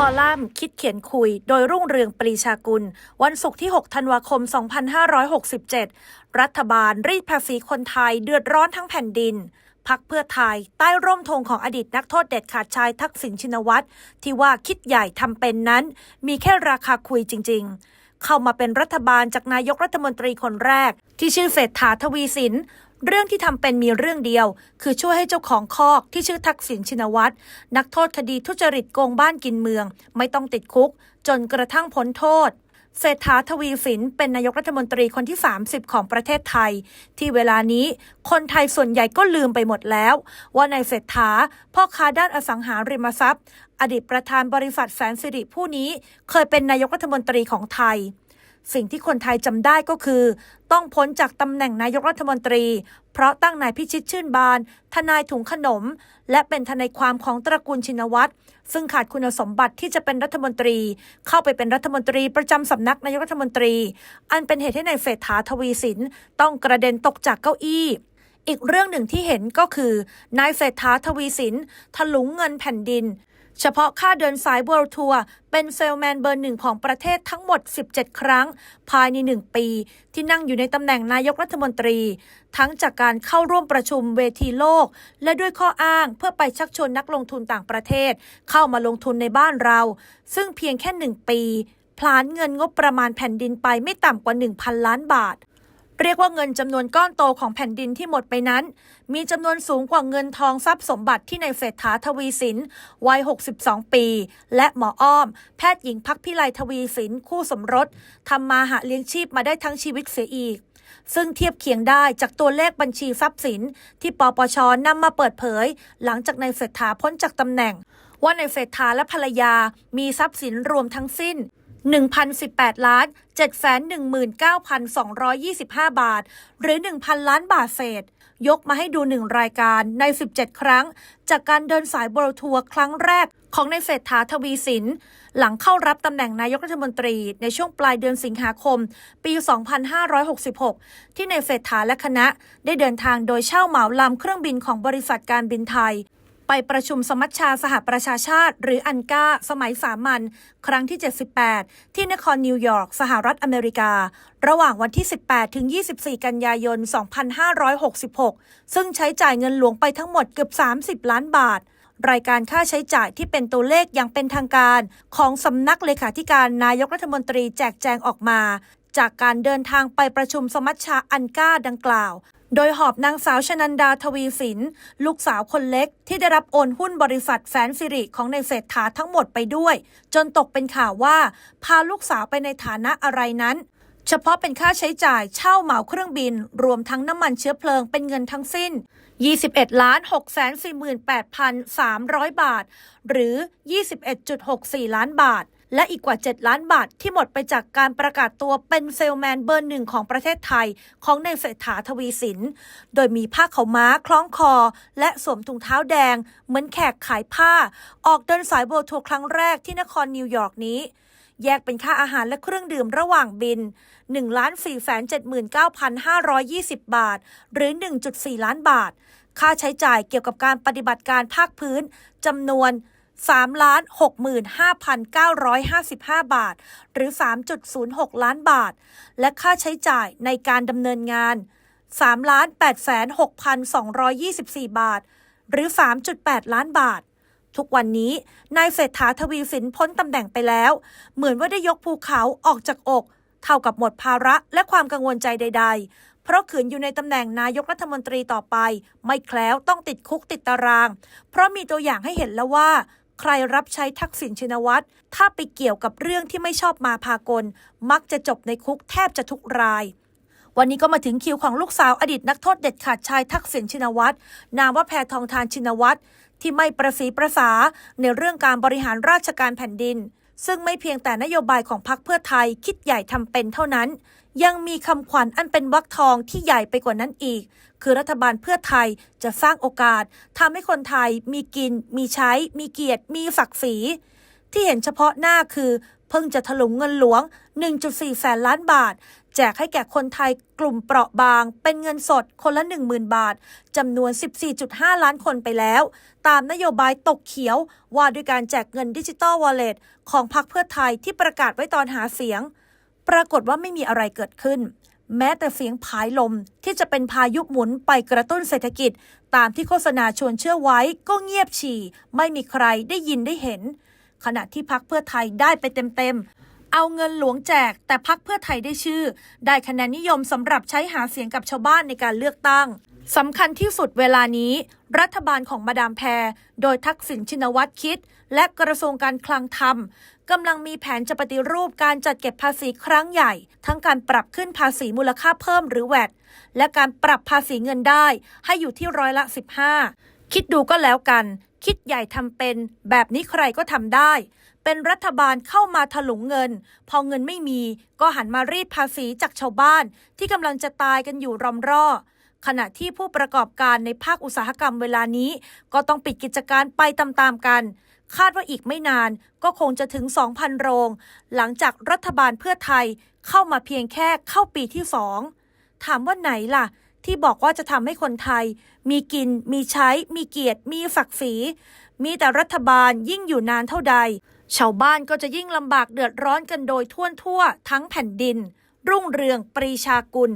คอลัมน์คิดเขียนคุย โดยรุ่งเรืองปรีชากุล วันศุกร์ที่ 6 ธันวาคม 2567 รัฐบาลรีดภาษีคนไทยเดือดร้อนทั้งแผ่นดินพักเพื่อไทย ใต้ร่มธงของอดีตนักโทษเด็ดขาดชายทักษิณชินวัตรที่ว่าคิดใหญ่ทำเป็นนั้น มีแค่ราคาคุยจริง ๆ เข้ามาเป็นรัฐบาลจากนายกรัฐมนตรีคนแรก ที่ชื่อเศรษฐาทวีสิน เรื่องที่ทำเป็นมีเรื่องเดียว คือช่วยให้เจ้าของคอกที่ชื่อทักษิณชินวัตรนักโทษคดีทุจริตโกงบ้านกินเมือง ไม่ต้องติดคุก จนกระทั่งพ้นโทษเศรษฐาทวีสินเป็นนายกรัฐมนตรีคนที่ 30 ของประเทศไทย ที่เวลานี้คนไทยส่วนใหญ่ก็ลืมไปหมดแล้ว ว่านายเศรษฐาพ่อค้าด้านอสังหาริมทรัพย์ อดีตประธานบริษัทแสนสิริผู้นี้เคยเป็นนายกรัฐมนตรีของไทย สิ่งที่คนไทยจำได้ก็คือ ต้องพ้นจากตำแหน่งนายกรัฐมนตรี เพราะตั้งนายพิชิตชื่นบาน ทนายถุงขนม และเป็นทนายความของตระกูลชินวัตรซึ่งขาดคุณสมบัติที่จะเป็นรัฐมนตรี เข้าไปเป็นรัฐมนตรีประจำสำนักนายกรัฐมนตรี อันเป็นเหตุให้นายเศรษฐาทวีสินต้องกระเด็นตกจากเก้าอี้อีกเรื่องหนึ่งที่เห็นก็คือนายเศรษฐาทวีสินถลุงเงินแผ่นดิน เฉพาะค่าเดินสาย World Tour เป็นเซลแมนเบอร์หนึ่งของประเทศทั้งหมด 17 ครั้ง ภายใน 1 ปี ที่นั่งอยู่ในตำแหน่งนายกรัฐมนตรี ทั้งจากการเข้าร่วมประชุมเวทีโลก และด้วยข้ออ้างเพื่อไปชักชวนนักลงทุนต่างประเทศ เข้ามาลงทุนในบ้านเรา ซึ่งเพียงแค่ 1 ปี พลานเงินงบประมาณแผ่นดินไปไม่ต่ำกว่า 1,000 ล้านบาท เรียกว่าเงินจำนวนก้อนโตของแผ่นดินที่หมดไปนั้น มีจำนวนสูงกว่าเงินทองทรัพย์สมบัติที่ในเศรษฐาทวีสินวัย 62 ปี และหมออ้อม แพทย์หญิงพักพิไลทวีสินคู่สมรสทำมาหาเลี้ยงชีพมาได้ทั้งชีวิตเสียอีก ซึ่งเทียบเคียงได้จากตัวเลขบัญชีทรัพย์สิน ที่ปปชนำมาเปิดเผย หลังจากในเศรษฐาพ้นจากตำแหน่งว่าในเศรษฐาและภรรยามีทรัพย์สินรวมทั้งสิ้น 1,018 ล้าน 719,225 บาท หรือ 1,000 ล้านบาทเศษ ยกมาให้ดูหนึ่งรายการใน 17 ครั้ง จากการเดินสายบรทัวร์ครั้งแรกของในเศรษฐาทวีสิน หลังเข้ารับตำแหน่งนายกรัฐมนตรีในช่วงปลายเดือนสิงหาคม ปี 2566 ที่ในเศรษฐาและคณะได้เดินทางโดยเช่าเหมาลำเครื่องบินของบริษัทการบินไทย ไปประชุมสมัชชาสหประชาชาติ หรืออันกาสมัยสามัญครั้งที่ 78 ที่นครนิวยอร์กสหรัฐอเมริกา ระหว่างวันที่ 18 ถึง 24 กันยายน 2566 ซึ่งใช้จ่ายเงินหลวงไปทั้งหมดเกือบ 30 ล้านบาท รายการค่าใช้จ่ายที่เป็นตัวเลขอย่างเป็นทางการของสำนักเลขาธิการนายกรัฐมนตรีแจกแจงออกมาจากการเดินทางไปประชุมสมัชชาอันก้าดังกล่าว โดยหอบนางสาวชนันดาทวีสิน ลูกสาวคนเล็ก ที่ได้รับโอนหุ้นบริษัทแสนสิริของในเศรษฐาทั้งหมดไปด้วย จนตกเป็นข่าวว่า พาลูกสาวไปในฐานะอะไรนั้น เฉพาะเป็นค่าใช้จ่ายเช่าเหมาเครื่องบิน รวมทั้งน้ำมันเชื้อเพลิงเป็นเงินทั้งสิ้น21ล้าน6 4 8 3 0 0 บาท หรือ 21.64 ล้านบาท และอีกกว่า 7 ล้านบาทที่หมดไปจากการประกาศตัวเป็นเซลแมนเบอร์หนึ่งของประเทศไทย ของในเศรษฐาทวีสิน โดยมีผ้าขาวม้าคล้องคอ และสวมถุงเท้าแดง เหมือนแขกขายผ้า ออกเดินสายโบว์ทัวร์ครั้งแรกที่นครนิวยอร์กนี้แยกเป็นค่าอาหารและเครื่องดื่มระหว่างบิน 1 4 7 9 5 2 0 บาท หรือ 1.4 ล้านบาท ค่าใช้จ่ายเกี่ยวกับการปฏิบัติการภาคพื้นจำนวน 3ล้าน65,955 บาท หรือ 3.06 ล้านบาท และค่าใช้จ่ายในการดำเนินงาน3ล้าน86,224 บาท หรือ 3.8 ล้านบาท ทุกวันนี้ นายเศรษฐาทวีสินพ้นตำแหน่งไปแล้ว เหมือนว่าได้ยกภูเขาออกจากอก เท่ากับหมดภาระและความกังวลใจใด ๆ เพราะขืนอยู่ในตำแหน่งนายกรัฐมนตรีต่อไป ไม่แคล้วต้องติดคุกติดตาราง เพราะมีตัวอย่างให้เห็นแล้วว่า ใครรับใช้ทักษิณชินวัตรถ้าไปเกี่ยวกับเรื่องที่ไม่ชอบมาพากล มักจะจบในคุกแทบจะทุกราย วันนี้ก็มาถึงคิวของลูกสาวอดีตนักโทษเด็ดขาดชายทักษิณชินวัตรนามว่าแพทองทานชินวัตรที่ไม่ประสีประสาในเรื่องการบริหารราชการแผ่นดิน ซึ่งไม่เพียงแต่นโยบายของพรรคเพื่อไทยคิดใหญ่ทำเป็นเท่านั้น ยังมีคำขวัญอันเป็นวักทองที่ใหญ่ไปกว่านั้นอีก คือรัฐบาลเพื่อไทยจะสร้างโอกาสทำให้คนไทยมีกิน มีใช้ มีเกียรติ มีศักดิ์ศรีที่เห็นเฉพาะหน้าคือ เพิ่งจะถลุงเงินหลวง 1.4 แสนล้านบาท แจกให้แก่คนไทยกลุ่มเปราะบาง เป็นเงินสดคนละ 10,000 บาทจำนวน 14.5 ล้านคนไปแล้ว ตามนโยบายตกเขียวว่าด้วยการแจกเงินดิจิตอลวอลเล็ตของพรรคเพื่อไทยที่ประกาศไว้ตอนหาเสียง ปรากฏว่าไม่มีอะไรเกิดขึ้น แม้แต่เสียงผายลมที่จะเป็นพายุหมุนไปกระตุ้นเศรษฐกิจ ตามที่โฆษณาชวนเชื่อไว้ก็เงียบฉี่ ไม่มีใครได้ยินได้เห็น ขณะที่พักเพื่อไทยได้ไปเต็มๆ เอาเงินหลวงแจกแต่พักเพื่อไทยได้ชื่อ ได้คะแนนนิยมสำหรับใช้หาเสียงกับชาวบ้านในการเลือกตั้ง สำคัญที่สุดเวลานี้ รัฐบาลของมาดามแพร โดยทักษิณชินวัตรคิด และกระทรวงการคลังทำกำลังมีแผนจะปฏิรูปการจัดเก็บภาษีครั้งใหญ่ ทั้งการปรับขึ้นภาษีมูลค่าเพิ่มหรือแวดและการปรับภาษีเงินได้ให้อยู่ที่ร้อยละ 15 คิดดูก็แล้วกัน คิดใหญ่ทำเป็น แบบนี้ใครก็ทำได้ เป็นรัฐบาลเข้ามาถลุงเงิน พอเงินไม่มี ก็หันมารีดภาษีจากชาวบ้าน ที่กำลังจะตายกันอยู่รอมร่อ ขณะที่ผู้ประกอบการในภาคอุตสาหกรรมเวลานี้ ก็ต้องปิดกิจการไปตามๆกัน คาดว่าอีกไม่นานก็คงจะถึง 2,000 โรง หลังจากรัฐบาลเพื่อไทยเข้ามาเพียงแค่เข้าปีที่สองถามว่าไหนล่ะ ที่บอกว่าจะทำให้คนไทย มีกิน มีใช้ มีเกียรติ มีศักดิ์ศรีมีแต่รัฐบาลยิ่งอยู่นานเท่าใด ชาวบ้านก็จะยิ่งลำบากเดือดร้อนกันโดยทั่วทั่วทั้งแผ่นดิน รุ่งเรืองปรีชากุล